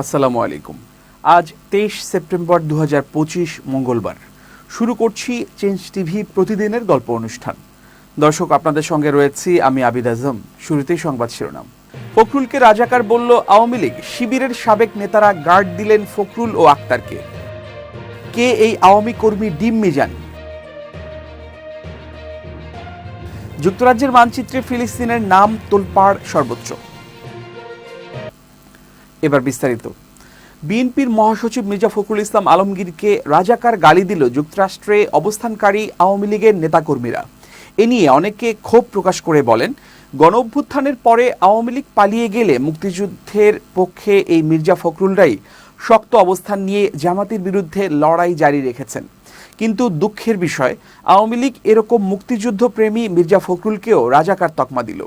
আসসালামু আলাইকুম। আজ তেইশ সেপ্টেম্বর দু মঙ্গলবার। শুরু করছি চেঞ্জ টিভি প্রতিদিনের গল্প অনুষ্ঠান। দর্শক, আপনাদের সঙ্গে রয়েছি আমি আবিদ আজম। শুরুতেই সংবাদ শিরোনাম। ফখরুলকে রাজাকার বলল, আওয়ামী লীগ শিবিরের সাবেক নেতারা গার্ড দিলেন ফখরুল ও আক্তারকে। কে এই আওয়ামী কর্মী ডিম মিজান? যুক্তরাজ্যের মানচিত্রে ফিলিস্তিনের নাম তোলপাড় সর্বোচ্চ। এবার বিস্তারিত। বিএনপির মহাসচিব মির্জা ফখরুল ইসলাম আলমগীরকে রাজাকার গালি দিল যুক্তরাষ্ট্রে অবস্থানকারী আওয়ামী লীগের নেতাকর্মীরা। এ নিয়ে অনেকে ক্ষোভ প্রকাশ করে বলেন গণ অভ্যুত্থানের পরে আওয়ামী লীগ পালিয়ে গেলে মুক্তিযুদ্ধের পক্ষে এই মির্জা ফখরুলরাই শক্ত অবস্থান নিয়ে জামাতের বিরুদ্ধে লড়াই জারি রেখেছেন। কিন্তু দুঃখের বিষয়, আওয়ামী লীগ এরকম মুক্তিযুদ্ধ প্রেমী মির্জা ফখরুলকেও রাজাকার তকমা দিল।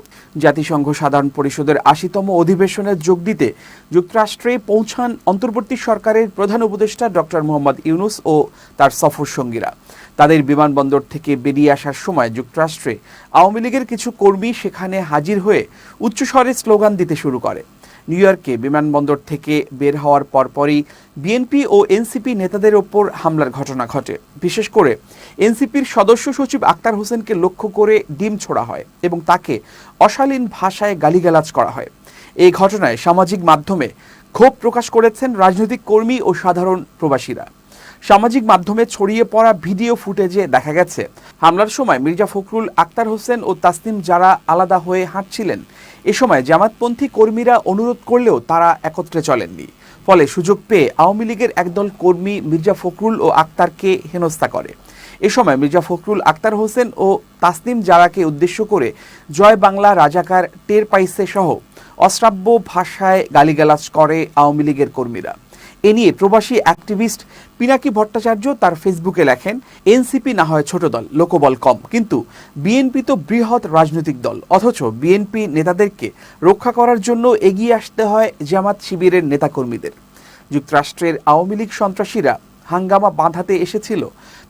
জাতিসংঘ সাধারণ পরিষদের আশিতম অধিবেশনে যোগ দিতে যুক্তরাষ্ট্রে পৌঁছান অন্তর্বর্তী সরকারের প্রধান উপদেষ্টা ডক্টর মোহাম্মদ ইউনুস ও তার সফর সঙ্গীরা। তাদের বিমানবন্দর থেকে বেরিয়ে আসার সময় যুক্তরাষ্ট্রে আওয়ামী লীগের কিছু কর্মী সেখানে হাজির হয়ে উচ্চস্বরে স্লোগান দিতে শুরু করে। নিউ ইয়র্কে বিমানবন্দর থেকে বের হওয়ার পরপরই বিএনপি ও এনসিপি নেতাদের ওপর হামলার ঘটনা ঘটে। বিশেষ করে এনসিপির সদস্য সচিব আক্তার হোসেনকে লক্ষ্য করে ডিম ছোড়া হয় এবং তাকে অশালীন ভাষায় গালিগালাজ করা হয়। এই ঘটনায় সামাজিক মাধ্যমে ক্ষোভ প্রকাশ করেছেন রাজনৈতিক কর্মী ও সাধারণ প্রবাসীরা। সামাজিক মাধ্যমে ছড়িয়ে পড়া ভিডিও ফুটেজে দেখা গেছে, হামলার সময় মির্জা ফখরুল, আক্তার হোসেন ও তাসনিম যারা আলাদা হয়ে হাঁটছিলেন এ সময় জামাতপন্থী কর্মীরা অনুরোধ করলেও তারা একত্রে চলেননি। ফলে সুযোগ পেয়ে আওয়ামী লীগের একদল কর্মী মির্জা ফখরুল ও আক্তারকে হেনস্থা করে। এ সময় মির্জা ফখরুল, আক্তার হোসেন ও তাসনিম জারাকে উদ্দেশ্য করে জয় বাংলা রাজাকার টের পাইসে সহ অশ্রাব্য ভাষায় গালিগালাজ করে আওয়ামী লীগের কর্মীরা। এ নিয়ে প্রবাসী অ্যাক্টিভিস্ট পিনাকি ভট্টাচার্য তার ফেসবুকে লেখেন, এনসিপি না হয় ছোট দল, লোকবল কম। কিন্তু বিএনপি তো বৃহৎ রাজনৈতিক দল, অথচ বিএনপি নেতাদেরকে রক্ষা করার জন্য এগিয়ে আসতে হয় জামাত শিবিরের নেতাকর্মীদের। যুক্তরাষ্ট্রের আওয়ামী লীগ সন্ত্রাসীরা হাঙ্গামা বাঁধাতে এসেছিল,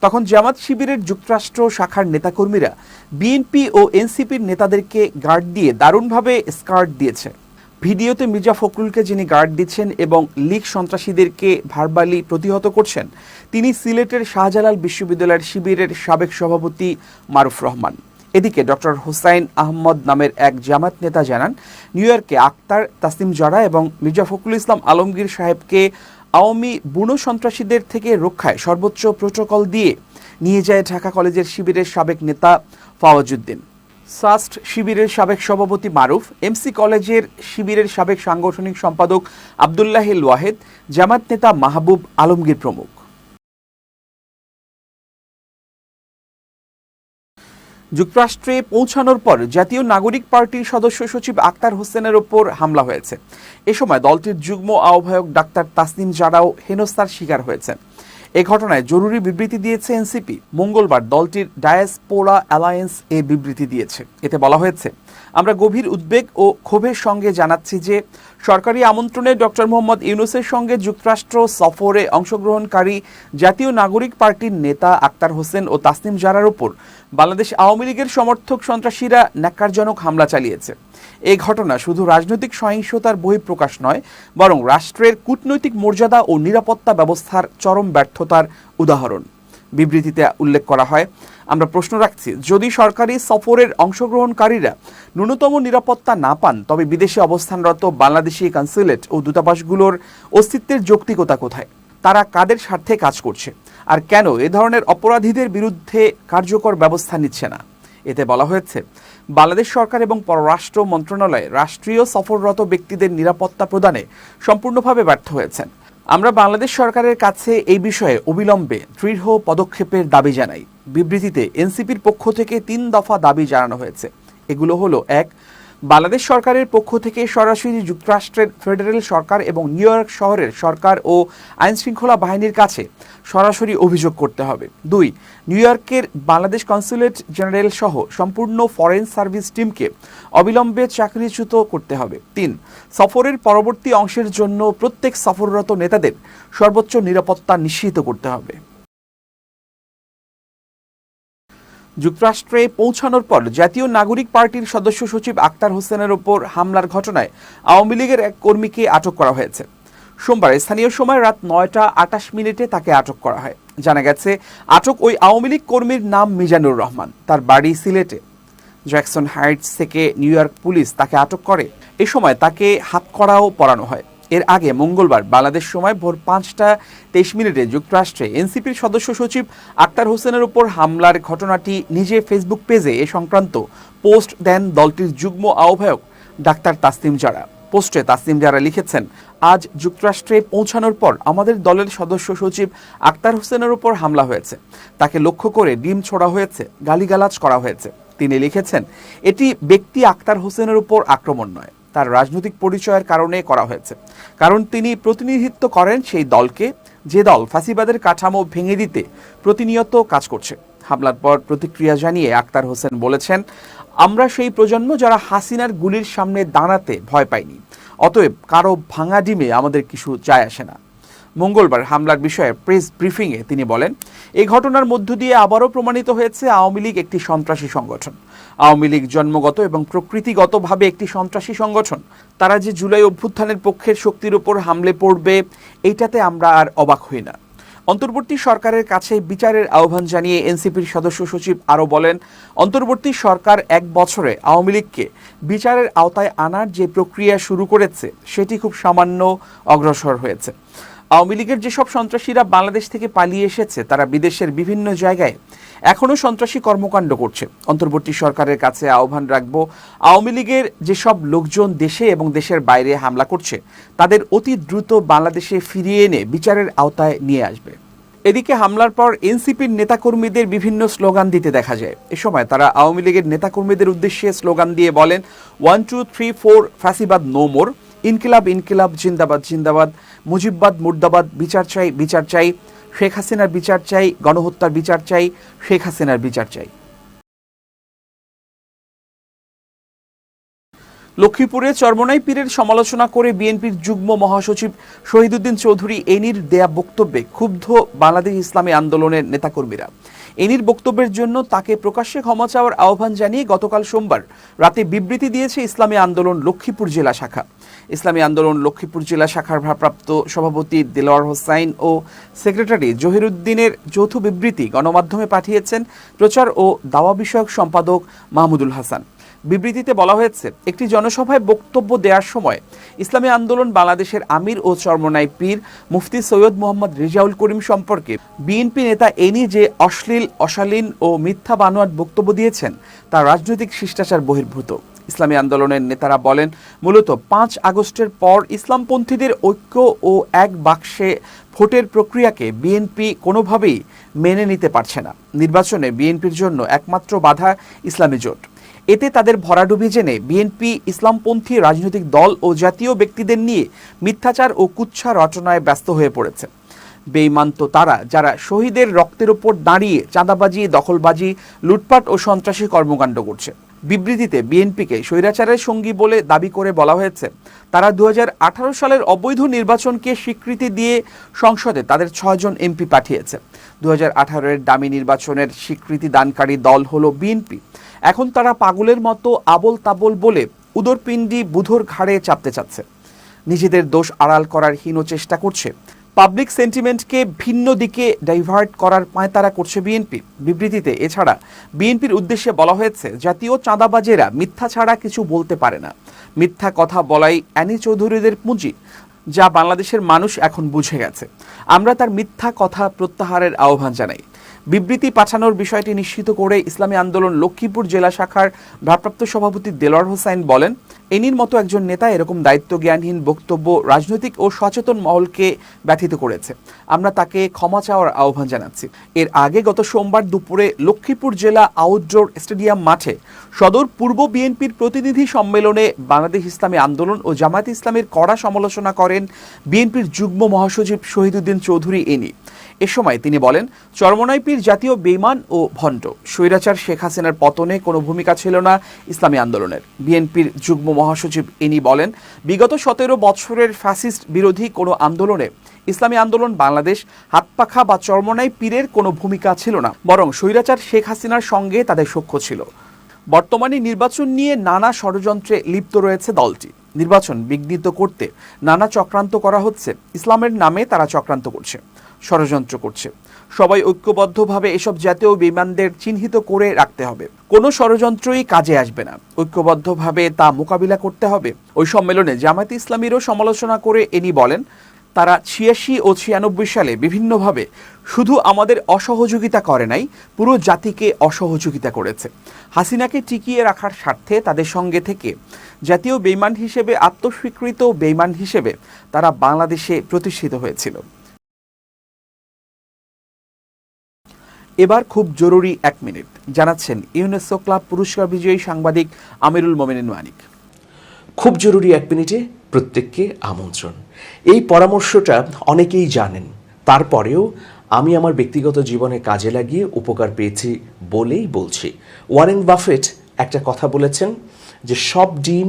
তখন জামাত শিবিরের যুক্তরাষ্ট্র শাখার নেতাকর্মীরা বিএনপি ও এনসিপির নেতাদেরকে গার্ড দিয়ে দারুণভাবে স্কার্ট দিয়েছে। ভিডিওতে মির্জা ফখরুলকে যিনি গার্ড দিচ্ছেন এবং লীগ সন্ত্রাসীদেরকে ভারবালি প্রতিহত করছেন, তিনি সিলেটের শাহজালাল বিশ্ববিদ্যালয়ের শিবিরের সাবেক সভাপতি মারুফ রহমান। এদিকে ডক্টর হোসাইন আহমদ নামের এক জামাত নেতা জানান, নিউ ইয়র্কে আক্তার তাসিম জরা এবং মির্জা ফখরুল ইসলাম আলমগীর সাহেবকে আওয়ামী বুনো সন্ত্রাসীদের থেকে রক্ষায় সর্বোচ্চ প্রোটোকল দিয়ে নিয়ে যায় ঢাকা কলেজের শিবিরের সাবেক নেতা ফাওয়াজুদ্দিন। সাস্ট শিবিরের সাবেক সভাপতি মারুফ, এমসি কলেজের শিবিরের সাবেক সাংগঠনিক সম্পাদক আবদুল্লাহিল ওয়াহেদ জামাত নেতা মাহবুব আলমগীর প্রমুখ। যুক্তরাষ্ট্রে পৌঁছানোর পর জাতীয় নাগরিক পার্টির সদস্য সচিব আক্তার হোসেনের ওপর হামলা হয়েছে। এ সময় দলটির যুগ্ম আহ্বায়ক ডাক্তার তাসনিম জারাও হেনস্তার শিকার হয়েছেন। এ ঘটনায় জরুরি বিবৃতি দিয়েছে এনসিপি। মঙ্গলবার দলটির ডায়াসপোরা অ্যালায়েন্স এ বিবৃতি দিয়েছে। এতে বলা হয়েছে আমরা গভীর উদ্বেগ ও ক্ষোভের সঙ্গে জানাচ্ছি যে সরকারি আমন্ত্রণে ডক্টর মোহাম্মদ ইউনুসের সঙ্গে যুক্তরাষ্ট্র সফরে অংশগ্রহণকারী জাতীয় নাগরিক পার্টির নেতা আক্তার হোসেন ও তাসনিম জারার ওপর বাংলাদেশ আওয়ামী লীগের সমর্থক সন্ত্রাসীরা ন্যাক্কারজনক হামলা চালিয়েছে। এই ঘটনা শুধু রাজনৈতিক সহিংসতার বহিঃপ্রকাশ নয়, বরং রাষ্ট্রের কূটনৈতিক মর্যাদা ও নিরাপত্তা ব্যবস্থার চরম ব্যর্থতার উদাহরণ। বিবৃতিতে উল্লেখ করা হয়। আমরা প্রশ্ন রাখছি, যদি সরকারি সফরের অংশগ্রহণকারীরা ন্যূনতম নিরাপত্তা না পান, তবে বিদেশে অবস্থানরত বাংলাদেশি কনসুলেট ও দূতাবাসগুলোর অস্তিত্বের যৌক্তিকতা কোথায়? তারা কাদের স্বার্থে কাজ করছে? আর কেন এ ধরনের অপরাধীদের বিরুদ্ধে কার্যকর ব্যবস্থা নিচ্ছে না? এতে বলা হয়েছে, বাংলাদেশ সরকার এবং পররাষ্ট্র মন্ত্রণালয় রাষ্ট্রীয় সফররত ব্যক্তিদের নিরাপত্তা প্রদানে সম্পূর্ণভাবে ব্যর্থ হয়েছেন। আমরা বাংলাদেশ সরকারের কাছে এই বিষয়ে অবিলম্বে দৃঢ় পদক্ষেপের দাবি জানাই। বিবৃতিতে এনসিপির পক্ষ থেকে তিন দফা দাবি জানানো হয়েছে। এগুলো হলো, এক বাংলাদেশ সরকারের পক্ষ থেকে সরাসরি যুক্তরাষ্ট্রের ফেডারেল সরকার এবং নিউ ইয়র্ক শহরের সরকার ও আইনশৃঙ্খলা বাহিনীর কাছে সরাসরি অভিযোগ করতে হবে। দুই, নিউ ইয়র্কের বাংলাদেশ কনসুলেট জেনারেল সহ সম্পূর্ণ ফরেন সার্ভিস টিমকে অবিলম্বে চাকরিচ্যুত করতে হবে। তিন, সফরের পরবর্তী অংশের জন্য প্রত্যেক সফররত নেতাদের সর্বোচ্চ নিরাপত্তা নিশ্চিত করতে হবে। যুক্তরাষ্ট্রে পৌঁছানোর পর জাতীয় নাগরিক পার্টির সদস্য সচিব আক্তার হোসেনের ওপর হামলার ঘটনায় আওয়ামী লীগের এক কর্মীকে আটক করা হয়েছে। সোমবার স্থানীয় সময় রাত নয়টা আটাশ মিনিটে তাকে আটক করা হয়। জানা গেছে, আটক ওই আওয়ামী লীগ কর্মীর নাম মিজানুর রহমান। তার বাড়ি সিলেটে। জ্যাকসন হাইটস থেকে নিউ ইয়র্ক পুলিশ তাকে আটক করে। এ সময় তাকে হাতকড়াও পরানো হয়। এর আগে মঙ্গলবার বাংলাদেশ সময় ভোর পাঁচটা তেইশ মিনিটে যুক্তরাষ্ট্রে এনসিপির সদস্য সচিব আক্তার হোসেনের উপর হামলার ঘটনাটি নিজে ফেসবুক পেজে এ সংক্রান্ত পোস্ট দেন দলটির যুগ্ম আহ্বায়ক ডাক্তার তাসলিম জারা। পোস্টে তাসলিম জারা লিখেছেন, আজ যুক্তরাষ্ট্রে পৌঁছানোর পর আমাদের দলের সদস্য সচিব আক্তার হোসেনের উপর হামলা হয়েছে। তাকে লক্ষ্য করে ডিম ছোড়া হয়েছে, গালিগালাজ করা হয়েছে। তিনি লিখেছেন, এটি ব্যক্তি আক্তার হোসেনের উপর আক্রমণ নয়। তার রাজনৈতিক পরিচয়ের কারণে করা হয়েছে। কারণ তিনি প্রতিনিধিত্ব করেন সেই দলকে, যে দল ফাঁসিবাদের কাঠামো ভেঙে দিতে প্রতিনিয়ত কাজ করছে। হামলার পর প্রতিক্রিয়া জানিয়ে আক্তার হোসেন বলেছেন, আমরা সেই প্রজন্ম যারা হাসিনার গুলির সামনে দাঁড়াতে ভয় পাইনি। অতএব কারও ভাঙা ডিমে আমাদের কিছু যায় আসে না। মঙ্গলবার হামলার বিষয়ে প্রেস ব্রিফিংয়ে তিনি বলেন, এই ঘটনার মধ্য দিয়ে আবারও প্রমাণিত হয়েছে আওয়ামী লীগ একটি সন্ত্রাসী সংগঠন। আওয়ামী লীগ জন্মগত এবং প্রকৃতিগতভাবে একটি সন্ত্রাসী সংগঠন। তারা যে জুলাই অভ্যুত্থানের পক্ষের শক্তির উপর হামলে পড়বে, এইটাতে আমরা আর অবাক হই না। অন্তর্বর্তী সরকারের কাছে বিচারের আহ্বান জানিয়ে এনসিপির সদস্য সচিব আরও বলেন, অন্তর্বর্তী সরকার এক বছরে আওয়ামী লীগকে বিচারের আওতায় আনার যে প্রক্রিয়া শুরু করেছে, সেটি খুব সামান্য অগ্রসর হয়েছে। আওয়ামী লীগের যেসব সন্ত্রাসীরা বাংলাদেশ থেকে পালিয়ে এসেছে, তারা বিদেশের বিভিন্ন জায়গায় এখনও সন্ত্রাসী কর্মকাণ্ড করছে। অন্তর্বর্তী সরকারের কাছে আহ্বান রাখব, আওয়ামী লীগের যেসব লোকজন দেশে এবং দেশের বাইরে হামলা করছে, তাদের অতি দ্রুত বাংলাদেশে ফিরিয়ে এনে বিচারের আওতায় নিয়ে আসবে। এদিকে হামলার পর এনসিপির নেতাকর্মীদের বিভিন্ন স্লোগান দিতে দেখা যায়। এ সময় তারা আওয়ামী লীগের নেতাকর্মীদের উদ্দেশ্যে স্লোগান দিয়ে বলেন, ওয়ান, টু, থ্রি, ফোর, ফ্যাসিবাদ, নো মোর। ইনকিলাব ইনকিলাব, জিন্দাবাদ জিন্দাবাদ, মুজিববাদ, মুর্দাবাদ, বিচার চাই বিচার চাই, শেখ হাসিনার বিচার চাই, গণহত্যার বিচার চাই, শেখ হাসিনার বিচার চাই। লক্ষ্মীপুরে চরমনাই পীরের সমালোচনা করে বিএনপির যুগ্ম মহাসচিব শহীদুদ্দিন চৌধুরী এনির দেয়া বক্তব্যে ক্ষুব্ধ বাংলাদেশ ইসলামী আন্দোলনের নেতাকর্মীরা। এনির বক্তব্যের জন্য তাকে প্রকাশ্যে ক্ষমা চাওয়ার আহ্বান জানিয়ে গতকাল সোমবার রাতে বিবৃতি দিয়েছে ইসলামী আন্দোলন লক্ষ্মীপুর জেলা শাখা। ইসলামী আন্দোলন, লক্ষ্মীপুর জেলা শাখার ভারপ্রাপ্ত সভাপতি দেলোয়ার হোসাইন ও সেক্রেটারি জহিরুদ্দিনের যৌথ বিবৃতি গণমাধ্যমে পাঠিয়েছেন প্রচার ও দাওয়া বিষয়ক সম্পাদক মাহমুদুল হাসান। বিবৃতিতে বলা হয়েছে, একটি জনসভায় বক্তব্য দেওয়ার সময় ইসলামী আন্দোলন বাংলাদেশের আমির ও চরমনাই পীর মুফতি সৈয়দ মোহাম্মদ রেজাউল করিম সম্পর্কে বিএনপি নেতা এনি যে অশ্লীল, অশালীন ও মিথ্যা বানোয়াট বক্তব্য দিয়েছেন তা রাজনৈতিক শিষ্টাচার বহির্ভূত। ইসলামী আন্দোলনের নেতারা বলেন, মূলত পাঁচ আগস্টের পর ইসলামপন্থীদের ঐক্য ও এক বাক্সে ভোটের প্রক্রিয়াকে বিএনপি কোনোভাবেই মেনে নিতে পারছে না। নির্বাচনে বিএনপির জন্য একমাত্র বাধা ইসলামী জোট। এতে তাদের ভরাডুবি জেনে বিএনপি, ইসলামপন্থী রাজনৈতিক দল ও জাতীয় ব্যক্তিদের নিয়ে মিথ্যাচার ও কুচ্ছা রচনায় ব্যস্ত হয়ে পড়েছে। বেইমান তো তারা, যারা শহীদের রক্তের ওপর দাঁড়িয়ে চাঁদাবাজি, দখলবাজি, লুটপাট ও সন্ত্রাসী কর্মকাণ্ড করছে। বিবৃতিতে বিএনপিকে স্বৈরাচারের সঙ্গী বলে দাবি করে বলা হয়েছে। তারা দু সালের অবৈধ নির্বাচনকে স্বীকৃতি দিয়ে সংসদে তাদের ছয়জন এমপি পাঠিয়েছে। দু হাজার আঠারো এর দামি নির্বাচনের স্বীকৃতি দানকারী দল হলো বিএনপি। এখন তারা পাগলের মতো আবল তাবল বলে উদরপিণ্ডি বুধর ঘাড়ে চাপতে চাচ্ছে। নিজেদের দোষ আড়াল করার হীন চেষ্টা করছে। পাবলিক সেন্টিমেন্টকে ভিন্ন দিকে ডাইভার্ট করার পায় তারা করছে বিএনপি বিবৃতিতে এছাড়া বিএনপির উদ্দেশ্যে বলা হয়েছে, জাতীয় চাঁদাবাজেরা মিথ্যা ছাড়া কিছু বলতে পারে না। মিথ্যা কথা বলাই অ্যানি চৌধুরীদের পুঁজি, যা বাংলাদেশের মানুষ এখন বুঝে গেছে। আমরা তার মিথ্যা কথা প্রত্যাহারের আহ্বান জানাই। বিবৃতি পাঠানোর বিষয়টি নিশ্চিত করে ইসলামী আন্দোলন লক্ষ্মীপুর জেলা শাখার ভারপ্রাপ্ত সভাপতি দেলোয়ার হোসাইন বলেন, এনির মতো একজন নেতা এরকম দায়িত্ব জ্ঞানহীন বক্তব্য, রাজনৈতিক ও সচেতন মহলকে ব্যথিত করেছে। আমরা তাকে ক্ষমা চাওয়ার আহ্বান জানাচ্ছি। এর আগে গত সোমবার দুপুরে লক্ষ্মীপুর জেলা আউটডোর স্টেডিয়াম মাঠে সদর পূর্ব বিএনপির প্রতিনিধি সম্মেলনে বাংলাদেশ ইসলামী আন্দোলন ও জামায়াত ইসলামের কড়া সমালোচনা করেন বিএনপির যুগ্ম মহাসচিব শহীদুদ্দিন চৌধুরী এনি। এ সময় তিনি বলেন চরমনাইপির জাতীয় বেইমান ও ভণ্ড। স্বৈরাচার শেখ হাসিনার পতনে কোনো ভূমিকা ছিল না ইসলামী আন্দোলনের। বিএনপির যুগ্ম মহাসচিব ইনি বলেন, বিগত সতেরো বছরের ফ্যাসিস্ট বিরোধী কোনো আন্দোলনে ইসলামী আন্দোলন বাংলাদেশ হাতপাখা বা চরমনাই পীরের কোনো ভূমিকা ছিল না, বরং স্বৈরাচার শেখ হাসিনার সঙ্গে তাদের সখ্য ছিল। বর্তমানে নির্বাচন নিয়ে নানা ষড়যন্ত্রে লিপ্ত রয়েছে দলটি। নির্বাচন বিঘ্নিত করতে নানা চক্রান্ত করা হচ্ছে। ইসলামের নামে তারা চক্রান্ত করছে। ষড়যন্ত্র করছে। সবাই ঐক্যবদ্ধভাবে এসব জাতীয় বিমানদের চিহ্নিত করে রাখতে হবে। কোনো ষড়যন্ত্রই কাজে আসবে না। ঐক্যবদ্ধভাবে তা মোকাবিলা করতে হবে। ওই সম্মেলনে জামায়াতে ইসলামীরও সমালোচনা করে এনি বলেন, তারা ছিয়াশি ও ছিয়ানব্বই সালে বিভিন্নভাবে শুধু আমাদের অসহযোগিতা করে নাই, পুরো জাতিকে অসহযোগিতা করেছে। হাসিনাকে টিকিয়ে রাখার স্বার্থে তাদের সঙ্গে থেকে জাতীয় বেইমান হিসেবে আত্মস্বীকৃত বেইমান হিসেবে তারা বাংলাদেশে প্রতিষ্ঠিত হয়েছিল। এবার খুব জরুরি এক মিনিট, জানাচ্ছেন ইউনেস্কো ক্লাব পুরস্কার বিজয়ী সাংবাদিক আমিরুল মোমিনিন মানিক। খুব জরুরি এক মিনিটে প্রত্যেককে আমন্ত্রণ। এই পরামর্শটা অনেকেই জানেন। তারপরেও আমি আমার ব্যক্তিগত জীবনে কাজে লাগিয়ে উপকার পেয়েছি বলেই বলছি। ওয়ারেন বাফেট একটা কথা বলেছেন যে, সব ডিম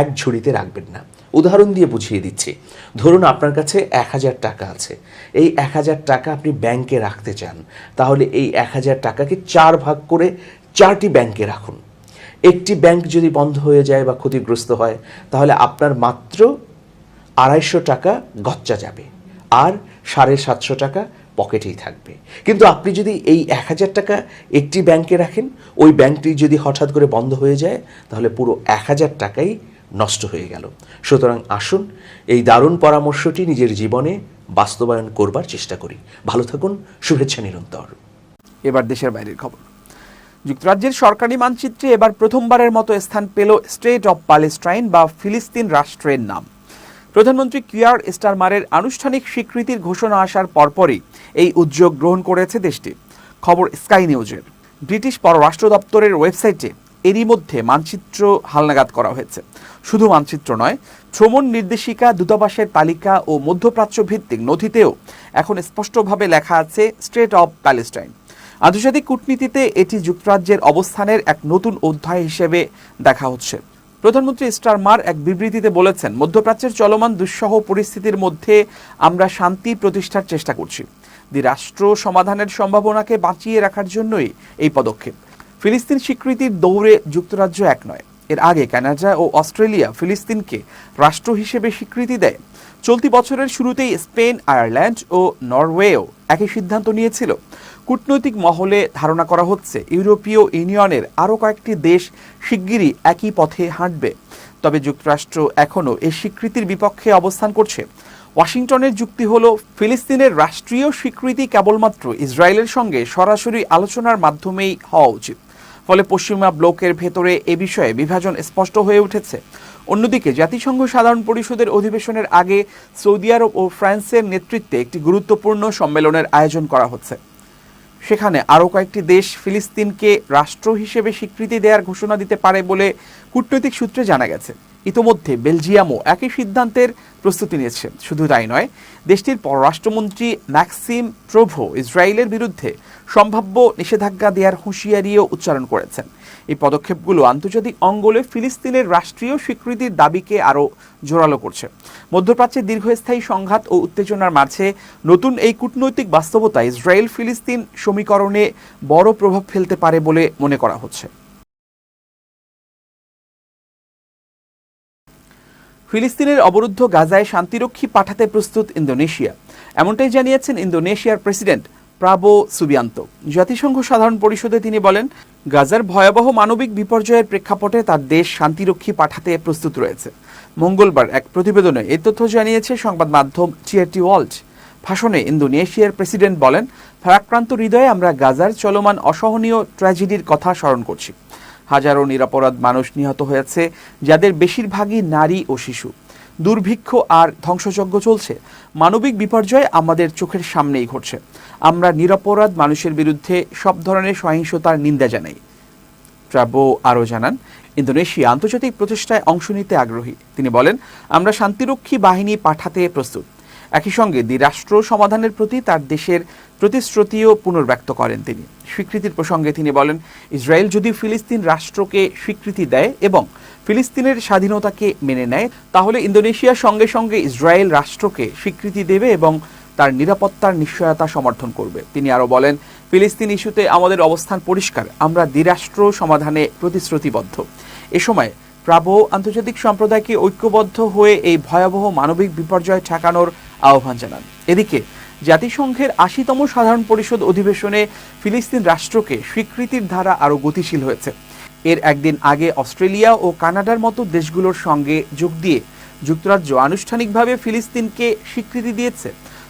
এক ঝুড়িতে রাখবেন না। উদাহরণ দিয়ে বুঝিয়ে দিচ্ছি। ধরুন আপনার কাছে এক হাজার টাকা আছে। এই এক হাজার টাকা আপনি ব্যাংকে রাখতে চান, তাহলে এই এক হাজার টাকাকে চার ভাগ করে চারটি ব্যাংকে রাখুন। একটি ব্যাংক যদি বন্ধ হয়ে যায় বা ক্ষতিগ্রস্ত হয়, তাহলে আপনার মাত্র আড়াইশো টাকা গচ্চা যাবে আর সাড়ে সাতশো টাকা পকেটেই থাকবে। কিন্তু আপনি যদি এই এক হাজার টাকা একটি ব্যাংকে রাখেন, ওই ব্যাংকটি যদি হঠাৎ করে বন্ধ হয়ে যায়, তাহলে পুরো এক হাজার টাকাই নষ্ট হয়ে গেল। সুতরাং আসুন এই দারুণ পরামর্শটি নিজের জীবনে বাস্তবায়ন করবার চেষ্টা করি। ভালো থাকুন, শুভেচ্ছা নিরন্তর। এবার দেশের বাইরের খবর। যুক্তরাজ্যের সরকারি মানচিত্রে এবার প্রথমবারের মতো স্থান পেল স্টেট অব প্যালেস্টাইন বা ফিলিস্তিন রাষ্ট্রের নাম। প্রধানমন্ত্রী কিয়ার স্টারমারের আনুষ্ঠানিক স্বীকৃতির ঘোষণা আসার পরপরই এই উদ্যোগ গ্রহণ করেছে দেশটি। খবর স্কাই নিউজের। ব্রিটিশ পররাষ্ট্র দপ্তরের ওয়েবসাইটে এরই মধ্যে মানচিত্র হালনাগাদ করা হয়েছে। শুধু মানচিত্র নয়, ভ্রমণ নির্দেশিকা, দূতাবাসের তালিকা ও মধ্যপ্রাচ্য ভিত্তিক নথিতেও এখন স্পষ্টভাবে লেখা আছে স্টেট অব প্যালেস্টাইন। আন্তর্জাতিক কূটনীতিতে এটি যুক্তরাজ্যের অবস্থানের এক নতুন অধ্যায় হিসেবে দেখা হচ্ছে। প্রধানমন্ত্রী স্টারমার এক বিবৃতিতে বলেছেন, মধ্যপ্রাচ্যের চলমান দুঃসহ পরিস্থিতির মধ্যে আমরা শান্তি প্রতিষ্ঠার চেষ্টা করছি। দ্বিরাষ্ট্র সমাধানের সম্ভাবনাকে বাঁচিয়ে রাখার জন্যই এই পদক্ষেপ। ফিলিস্তিন স্বীকৃতির দৌড়ে যুক্তরাজ্য এক নয়। এর আগে কানাডা ও অস্ট্রেলিয়া ফিলিস্তিনকে রাষ্ট্র হিসেবে স্বীকৃতি দেয়। চলতি বছরের শুরুতেই স্পেন, আয়ারল্যান্ড ও নরওয়েও একই সিদ্ধান্ত নিয়েছিল। কূটনৈতিক মহলে ধারণা করা হচ্ছে, ইউরোপীয় ইউনিয়নের আরও কয়েকটি দেশ শিগগিরই একই পথে হাঁটবে। তবে যুক্তরাষ্ট্র এখনও এই স্বীকৃতির বিপক্ষে অবস্থান করছে। ওয়াশিংটনের যুক্তি হল, ফিলিস্তিনের রাষ্ট্রীয় স্বীকৃতি কেবলমাত্র ইসরায়েলের সঙ্গে সরাসরি আলোচনার মাধ্যমেই হওয়া উচিত। ফলে পশ্চিমা ব্লকের ভেতরে এ বিষয়ে বিভাজন স্পষ্ট হয়ে উঠেছে। অন্যদিকে জাতিসংঘ সাধারণ পরিষদের অধিবেশনের আগে সৌদি আরব ও ফ্রান্সের নেতৃত্বে একটি গুরুত্বপূর্ণ সম্মেলনের আয়োজন করা হচ্ছে। সেখানে আরও কয়েকটি দেশ ফিলিস্তিনকে রাষ্ট্র হিসেবে স্বীকৃতি দেওয়ার ঘোষণা দিতে পারে বলে কূটনৈতিক সূত্রে জানা গেছে। ইতোমধ্যে বেলজিয়ামও একই সিদ্ধান্তের প্রস্তুতি নিয়েছে। শুধু তাই নয়, দেশটির পররাষ্ট্রমন্ত্রী ম্যাক্সিম প্রভো ইসরায়েলের বিরুদ্ধে সম্ভাব্য নিষেধাজ্ঞা দেওয়ার হুঁশিয়ারিও উচ্চারণ করেছেন। এই পদক্ষেপগুলো আন্তর্জাতিক অঙ্গলে ফিলিস্তিনের রাষ্ট্রীয় স্বীকৃতির দাবিকে আরও জোরালো করছে। মধ্যপ্রাচ্যের দীর্ঘস্থায়ী সংঘাত ও উত্তেজনার মাঝে নতুন এই কূটনৈতিক বাস্তবতা ইসরায়েল ফিলিস্তিন সমীকরণে বড় প্রভাব ফেলতে পারে বলে মনে করা হচ্ছে। ফিলিস্তিনের অবরুদ্ধ গাজায় শান্তিরক্ষী পাঠাতে প্রস্তুত ইন্দোনেশিয়া। এমনটাই জানিয়েছেন ইন্দোনেশিয়ার প্রেসিডেন্ট প্রাবো সুবিয়ান্ত। জাতিসংঘ সাধারণ পরিষদে তিনি বলেন, গাজার ভয়াবহ মানবিক বিপর্যয়ের প্রেক্ষাপটে তার দেশ শান্তিরক্ষী পাঠাতে প্রস্তুত রয়েছে। মঙ্গলবার এক প্রতিবেদনে এই তথ্য জানিয়েছে সংবাদ মাধ্যম টিআরটি ওয়ার্ল্ড। ভাষণে ইন্দোনেশিয়ার প্রেসিডেন্ট বলেন ভারাক্রান্ত হৃদয়ে আমরা গাজার চলমান অসহনীয় ট্র্যাজেডির কথা স্মরণ করছি। হাজারো নিরাপরাধ মানুষ নিহত হয়েছে, যাদের বেশিরভাগই নারী ও শিশু। দুর্ভিক্ষ আর ধ্বংসযজ্ঞ চলছে। মানবিক বিপর্যয় আমাদের চোখের সামনেই ঘটছে। আমরা নিরাপরাধ মানুষের বিরুদ্ধে সব ধরনের সহিংসতার নিন্দা জানাই। ট্রাবো আরও জানান, ইন্দোনেশিয়া আন্তর্জাতিক প্রচেষ্টায় অংশ নিতে আগ্রহী। তিনি বলেন, আমরা শান্তিরক্ষী বাহিনী পাঠাতে প্রস্তুত। একই সঙ্গে দ্বিরাষ্ট্র সমাধানের প্রতি তার দেশের প্রতিশ্রুতিও পুনর্ব্যক্ত করেন তিনি। স্বীকৃতির প্রসঙ্গে তিনি বলেন, ইসরায়েল যদি ফিলিস্তিন রাষ্ট্রকে স্বীকৃতি দেয় এবং ফিলিস্তিনের স্বাধীনতাকে মেনে নেয়, তাহলে ইন্দোনেশিয়া সঙ্গে সঙ্গে ইসরায়েল রাষ্ট্রকে স্বীকৃতি দেবে এবং তার নিরাপত্তার নিশ্চয়তা সমর্থন করবে। তিনি আরও বলেন, ফিলিস্তিন ইস্যুতে আমাদের অবস্থান পরিষ্কার। আমরা দ্বিরাষ্ট্র সমাধানে প্রতিশ্রুতিবদ্ধ। এ সময় প্রাবো আন্তর্জাতিক সম্প্রদায়কে ঐক্যবদ্ধ হয়ে এই ভয়াবহ মানবিক বিপর্যয় ঠেকানোর আহ্বান জানান। এদিকে, জাতিসংঘের আশিতম সাধারণ পরিষদ অধিবেশনে ফিলিস্তিন রাষ্ট্রকে স্বীকৃতির ধারা আরও গতিশীল হয়েছে। এর একদিন আগে অস্ট্রেলিয়া ও কানাডার মতো দেশগুলোর সঙ্গে যোগ দিয়ে যুক্তরাজ্য আনুষ্ঠানিকভাবে ফিলিস্তিনকে স্বীকৃতি দিয়েছে।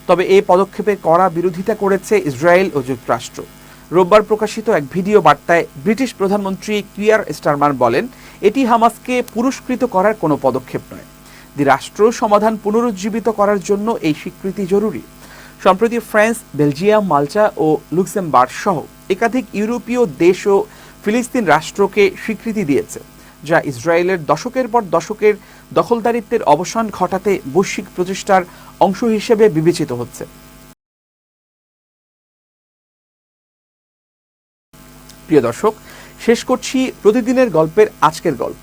তবে এই পদক্ষেপে কড়া বিরোধিতা করেছে ইসরায়েল ও যুক্তরাষ্ট্র। রোববার প্রকাশিত এক ভিডিও বার্তায় ব্রিটিশ প্রধানমন্ত্রী কিয়ার স্টারমার বলেন, এটি হামাসকে পুরস্কৃত করার কোনো পদক্ষেপ নয়। দ্বিরাষ্ট্র সমাধান পুনরুজ্জীবিত করার জন্য এই স্বীকৃতি জরুরি। সম্প্রতি ফ্রান্স, বেলজিয়াম মাল্টা ও লুক্সেমবার্গ সহ একাধিক ইউরোপীয় দেশ ও ফিলিস্তিন রাষ্ট্রকে স্বীকৃতি দিয়েছে, যা ইসরায়েলের দশকের পর দশকের দখলদারিত্বের অবসান ঘটাতে বৈশ্বিক প্রচেষ্টার অংশ হিসেবে বিবেচিত হচ্ছে। প্রিয় দর্শক, শেষ করছি প্রতিদিনের গল্পের আজকের গল্প।